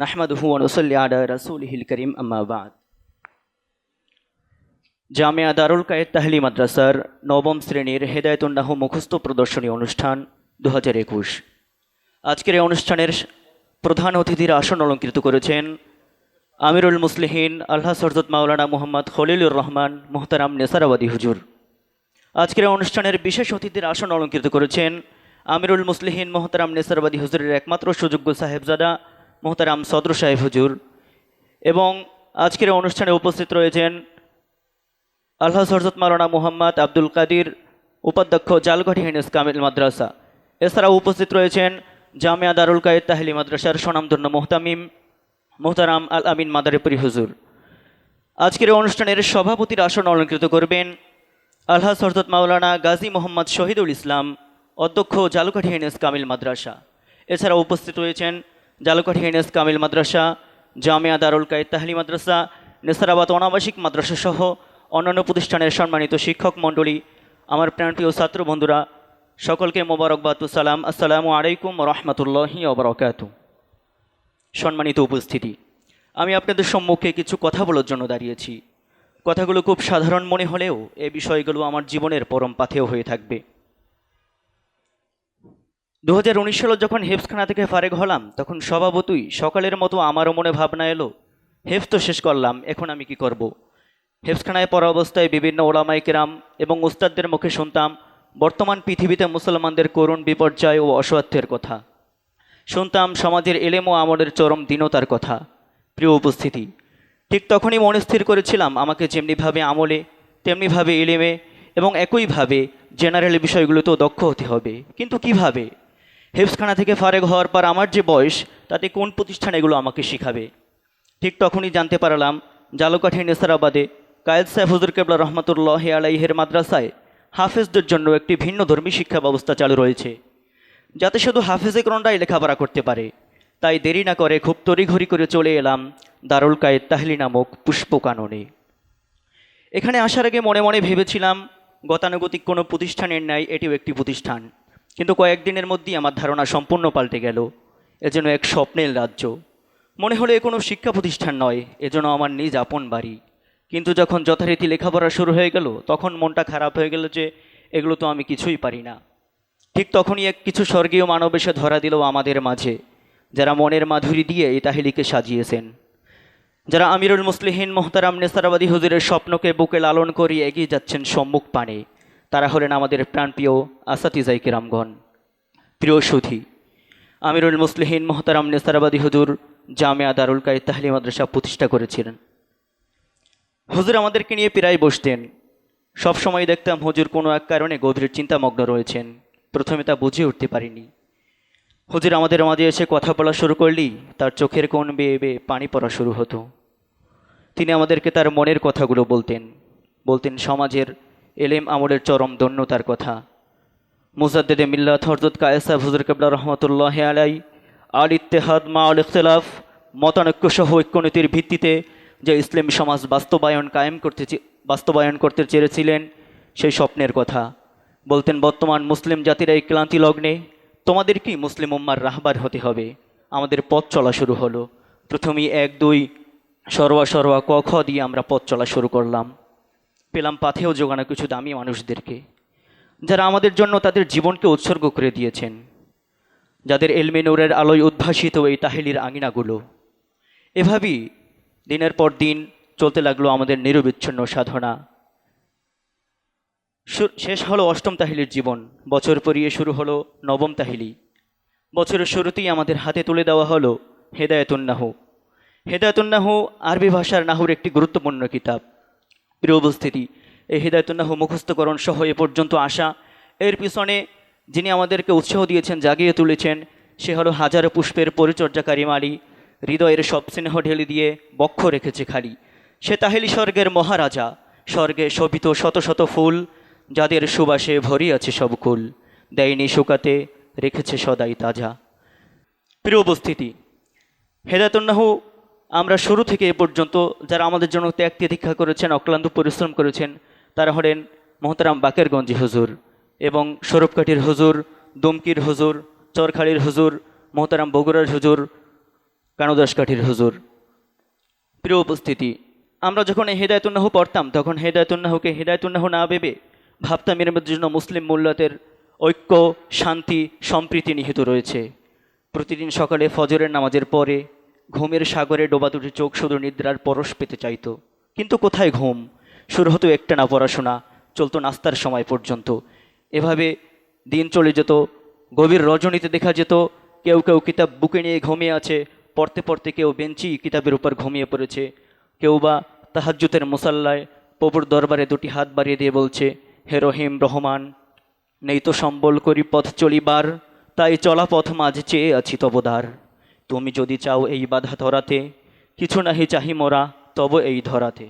নাহমাদুহু ওনসল্লি আলা রাসূলিহিল করিম আম্মা বাদ জামিয়া দারুল কায়েদ তাহলি মাদ্রাসার নবম শ্রেণির হেদায়তুন্নাহ মুখস্থ প্রদর্শনী অনুষ্ঠান দু হাজার একুশ। আজকের এই অনুষ্ঠানের প্রধান অতিথির আসন অলঙ্কৃত করেছেন আমিরুল মুসলিহিন, আল্লাহ সরজত মাওলানা মোহাম্মদ খলিলুর রহমান, মোহতারাম নেসারাবাদী হুজুর। আজকের অনুষ্ঠানের বিশেষ অতিথির আসন অলঙ্কৃত করেছেন আমিরুল মুসলিহিন, মোহতারাম নেসারাবাদী হুজুরের একমাত্র সুযোগ্য সাহেবজাদা মোহতারাম সদর সাহেব হুজুর। এবং আজকের অনুষ্ঠানে উপস্থিত রয়েছেন আল্লাহ সরজত মাওলানা মোহাম্মদ আব্দুল কাদির উপাধ্যক্ষ জালগড়ি হেনেস কামিল মাদ্রাসা। এছাড়াও উপস্থিত রয়েছেন জামিয়া দারুল কায়েদ তাহলি মাদ্রাসার স্বনামধন্য মোহতামিম মোহতারাম আল আমিন মাদারেপুরি হুজুর। আজকের অনুষ্ঠানের সভাপতির আসন অলঙ্কৃত করবেন আল্লাহ সরজত মাওলানা গাজী মোহাম্মদ শহীদুল ইসলাম, অধ্যক্ষ জালুকাঠি কামিল মাদ্রাসা। এছাড়াও উপস্থিত রয়েছেন জালুকাঠি হেনেস কামিল মাদ্রাসা, জামিয়া দারুল কায়েদ তাহলি মাদ্রাসা, নেসারাবাদ অনাবাসিক মাদ্রাসা সহ অন্যান্য প্রতিষ্ঠানের সম্মানিত শিক্ষক মণ্ডলী, আমার প্রাণপ্রিয় ছাত্র বন্ধুরা, সকলকে মোবারকবাদ সালাম। আসসালামু আলাইকুম রহমতুল্লাহি ওবরাকাত সম্মানিত উপস্থিতি, আমি আপনাদের সম্মুখে কিছু কথা বলার জন্য দাঁড়িয়েছি। কথাগুলো খুব সাধারণ মনে হলেও এ বিষয়গুলো আমার জীবনের পরম পাথেয় হয়ে থাকবে। দু হাজার উনিশ সালে যখন হেফসখানা থেকে ফারেক হলাম, তখন স্বভাবতই সকালের মতো আমারও মনে ভাবনা এলো হেফস তো শেষ করলাম, এখন আমি কি করব। হেফসখানায় পড়া অবস্থায় বিভিন্ন ওলামাই কেরাম এবং উস্তাদদের মুখে শুনতাম, বর্তমান পৃথিবীতে মুসলমানদের করুণ বিপর্যয় ও অসহাত্যের কথা। শুনতাম, সমাজের এলেম ও আমলের চরম দীনতার কথা। প্রিয় উপস্থিতি, ঠিক তখনই মনে স্থির করেছিলাম আমাকে যেমনিভাবে আমলে, তেমনিভাবে এলেমে এবং একইভাবে জেনারেল বিষয়গুলোতেও দক্ষ হতে হবে। কিন্তু কীভাবে? হেফসখানা থেকে ফারেক হওয়ার পর আমার যে বয়স, তাতে কোন প্রতিষ্ঠান এগুলো আমাকে শিখাবে? ঠিক তখনই জানতে পারলাম, জালুকাঠি নেসারাবাদে কায়েদ সাহেব হুজুর কেবলা রহমতুল্লাহ আলাইহের মাদ্রাসায় হাফেজদের জন্য একটি ভিন্ন ধর্মী শিক্ষা ব্যবস্থা চালু রয়েছে, যাতে শুধু হাফেজে কোরআনরাই লেখাপড়া করতে পারে। তাই দেরি না করে খুব তড়িঘড়ি করে চলে এলাম দারুল কায়েদ তাহলি নামক পুষ্পকাননে। এখানে আসার আগে মনে মনে ভেবেছিলাম, গতানুগতিক কোনো প্রতিষ্ঠানের ন্যায় এটিও একটি প্রতিষ্ঠান। কিন্তু কয়েকদিনের মধ্যেই আমার ধারণা সম্পূর্ণ পাল্টে গেল। এজন্য এক স্বপ্নের রাজ্য। মনে হলো এ কোনো শিক্ষা প্রতিষ্ঠান নয় এজন্য আমার নিজ আপন বাড়ি। কিন্তু যখন যথারীতি লেখাপড়া শুরু হয়ে গেল, তখন মনটা খারাপ হয়ে গেল যে এগুলো তো আমি কিছুই পারি না। ঠিক তখনই এক কিছু স্বর্গীয় মানব এসে ধরা দিল আমাদের মাঝে, যারা মনের মাধুরী দিয়ে এই তাহিলিকে সাজিয়েছেন। যারা আমিরুল মুসলিহীন, মোহতারাম, নেসারাবাদী হুজুরের স্বপ্নকে বুকে লালন করিয়ে এগিয়ে যাচ্ছেন সম্মুখ পানে। তারা হলেন আমাদের প্রাণপ্রিয় আসাতিজাই কিরামগণ প্রিয় সুধী, আমিরুল মুসলিহীন মোহতারাম নেসারাবাদী হুজুর জামিয়া দারুল কায়েদ তাহলি মাদ্রাসা প্রতিষ্ঠা করেছিলেন। হুজুর আমাদেরকে নিয়ে প্রায় বসতেন। সব সময় দেখতাম হুজুর কোনো এক কারণে গভীর চিন্তামগ্ন রয়েছেন। প্রথমে তা বুঝে উঠতে পারিনি। হুজুর আমাদের মাঝে এসে কথা বলা শুরু করলেই তার চোখের কোণ বেয়ে বেয়ে পানি পড়া শুরু হতো। তিনি আমাদেরকে তার মনের কথাগুলো বলতেন। বলতেন, সমাজের এলেম আমলের চরম দন্যতার কথা। মুজাদ্দেদে মিল্লাত হরজত কায়েসা হুজুর কেবলা রহমতুল্লাহ আলাই, আল ইত্তেহাদ মা আল ইখতলাফ মতানৈক্য সহ ঐক্যনীতির ভিত্তিতে যে ইসলামী সমাজ বাস্তবায়ন কায়েম করতে বাস্তবায়ন করতে চেয়েছিলেন, সেই স্বপ্নের কথা। বলতেন, বর্তমান মুসলিম জাতির এই ক্লান্তি লগ্নে তোমাদের কি মুসলিম উম্মার রাহবার হতে হবে? আমাদের পথ চলা শুরু হলো। প্রথমেই এক, দুই, সরোয়া সরোয়া ক, খ দিয়ে আমরা পথ চলা শুরু করলাম। পেলাম পাথেও জোগানো কিছু দামি মানুষদেরকে, যারা আমাদের জন্য তাদের জীবনকে উৎসর্গ করে দিয়েছেন, যাদের এলমে নূরের আলোয় উদ্ভাসিত এই তাহেলির আঙিনাগুলো। এভাবেই দিনের পর দিন চলতে লাগল আমাদের নিরবিচ্ছিন্ন সাধনা। শেষ হলো অষ্টম তাহিলির জীবন, বছর পরিয়ে শুরু হলো নবম তাহিলি। বছরের শুরুতেই আমাদের হাতে তুলে দেওয়া হলো হেদায়তুন্নাহু। হেদায়তুন্নাহু আরবি ভাষার নাহুর একটি গুরুত্বপূর্ণ কিতাব। প্রিয় উপস্থিতি এই হেদায়তুন্নাহু মুখস্থকরণ সহ এ পর্যন্ত আসা। এর পিছনে যিনি আমাদেরকে উৎসাহ দিয়েছেন, জাগিয়ে তুলেছেন, সে হলো হাজারো পুষ্পের পরিচর্যাকারী মালি, হৃদয়ের সব স্নেহ ঢেলে দিয়ে বক্ষ রেখেছে খালি। সে তাহেলি স্বর্গের মহারাজা, স্বর্গে শোভিত শত শত ফুল, যাদের সুবাসে ভরি আছে সব কুল, দেয়নি শুকাতে রেখেছে সদাই তাজা। প্রিয় উপস্থিতি হেদায়তুন্নাহু আমরা শুরু থেকে এ পর্যন্ত যারা আমাদের জন্য ত্যাগ তিতিক্ষা করেছেন, অক্লান্ত পরিশ্রম করেছেন, তারা হলেন মোহতারাম বাকেরগঞ্জি হুজুর এবং স্বরূপকাঠির হুজুর, দুমকির হুজুর চরখাড়ির হুজুর, মোহতারাম বগুড়ার হুজুর কানুদাস কাঠির হুজুর। প্রিয় উপস্থিতি, আমরা যখন এই হেদায়তুন্নাহ পড়তাম, তখন হেদায়তুন্নাহকে হেদায়তুন্নাহ না ভেবে ভাবতাম এর জন্য মুসলিম মূল্যতের ঐক্য, শান্তি, সম্প্রীতি নিহিত রয়েছে। প্রতিদিন সকালে ফজরের নামাজের পরে ঘুমের সাগরে ডোবা দুটি চোখ শুধু নিদ্রার পরশ পেতে চাইতো। কিন্তু কোথায় ঘুম? শুরু হতো একটা না পড়াশোনা, চলতো নাস্তার সময় পর্যন্ত। এভাবে দিন চলে যেত, গভীর রজনীতে দেখা যেত, কেউ কেউ কিতাব বুকে নিয়ে ঘুমিয়ে আছে, পড়তে পড়তে কেউ বেঞ্চি কিতাবের উপর ঘুমিয়ে পড়েছে। কেউ বা তাহাজ্জুতের মুসাল্লায় প্রভুর দরবারে দুটি হাত বাড়িয়ে দিয়ে বলছে, হে রহিম, রহমান, নেই তো সম্বল করি পথ চলিবার, তাই চলা পথ মাঝে চেয়ে আছি তবদার তুমি যদি চাও এই বাধা ধরাতে, কিছু নাহি চাহি মোরা, তব এই ধরাতে।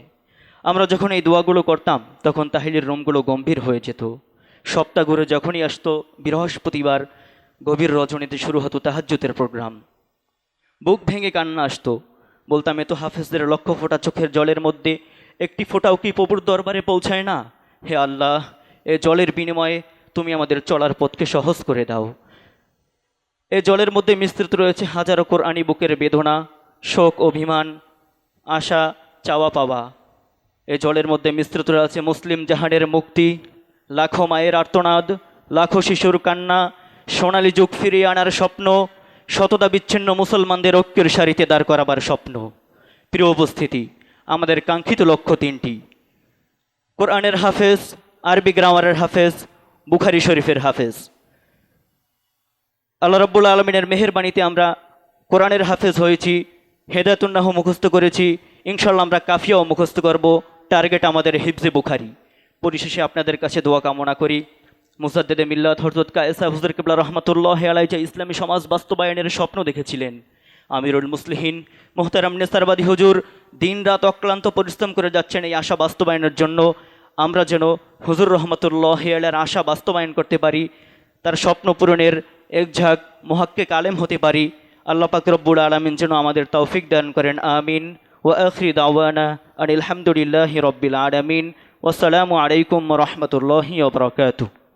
আমরা যখন এই দোয়াগুলো করতাম, তখন তাহিলের রুমগুলো গম্ভীর হয়ে যেত। সপ্তাহ ঘুরে যখনই আসতো, বৃহস্পতিবার গভীর রজনীতে শুরু হতো তাহাজ্জুতের প্রোগ্রাম। বুক ভেঙে কান্না আসতো। বলতাম এত হাফেজদের লক্ষ ফোঁটা চোখের জলের মধ্যে, একটি ফোঁটাও কি প্রভুর দরবারে পৌঁছায় না? হে আল্লাহ, এ জলের বিনিময়ে তুমি আমাদের চলার পথকে সহজ করে দাও। এ জলের মধ্যে মিশ্রিত রয়েছে হাজারো কোরআনি বুকের বেদনা, শোক, অভিমান, আশা, চাওয়া পাওয়া। এ জলের মধ্যে মিশ্রিত রয়েছে মুসলিম জাহানের মুক্তি, লাখো মায়ের আর্তনাদ, লাখো শিশুর কান্না, সোনালী যুগ ফিরিয়ে আনার স্বপ্ন শতদা বিচ্ছিন্ন মুসলমানদের ঐক্যের সারিতে দাঁড় করাবার স্বপ্ন। প্রিয় উপস্থিতি, আমাদের কাঙ্ক্ষিত লক্ষ্য তিনটি। কোরআনের হাফেজ, আরবি গ্রামারের হাফেজ, বুখারি শরীফের হাফেজ। আল্লাহ রব্বুল আলমিনের মেহেরবাণীতে আমরা কোরআনের হাফেজ হয়েছি, হেদায়তুন্নাহ মুখস্থ করেছি ইনশাল্লাহ আমরা কাফিয়াও মুখস্থ করব, টার্গেট আমাদের হিফজে বুখারি। পরিশেষে আপনাদের কাছে দোয়া কামনা করি। মুসাদ্দেদে মিল্লাত হরজত কায়েসা হুজুর কিবলা রহমতুল্লাহ আলাই যে ইসলামী সমাজ বাস্তবায়নের স্বপ্ন দেখেছিলেন। আমিরুল মুসলিহীন, মোহতারাম নেসারবাদী হুজুর, দিন রাত অক্লান্ত পরিশ্রম করে যাচ্ছেন এই আশা বাস্তবায়নের জন্য। আমরা যেন হুজুর রহমতুল্লাহ আলের আশা বাস্তবায়ন করতে পারি, তার স্বপ্ন পূরণের এক ঝাঁক মহাক্কে কালেম হতে পারি। আল্লাহ পাক রব্বুল আলমিন যেন আমাদের তৌফিক দান করেন। আমিন। ও আখরি দাওয়ানা আনিল হামদুলিল্লাহি রব্বিল আলমিন। ওসালামু আলাইকুম রহমতুল্লাহি ওবরাকাতুহ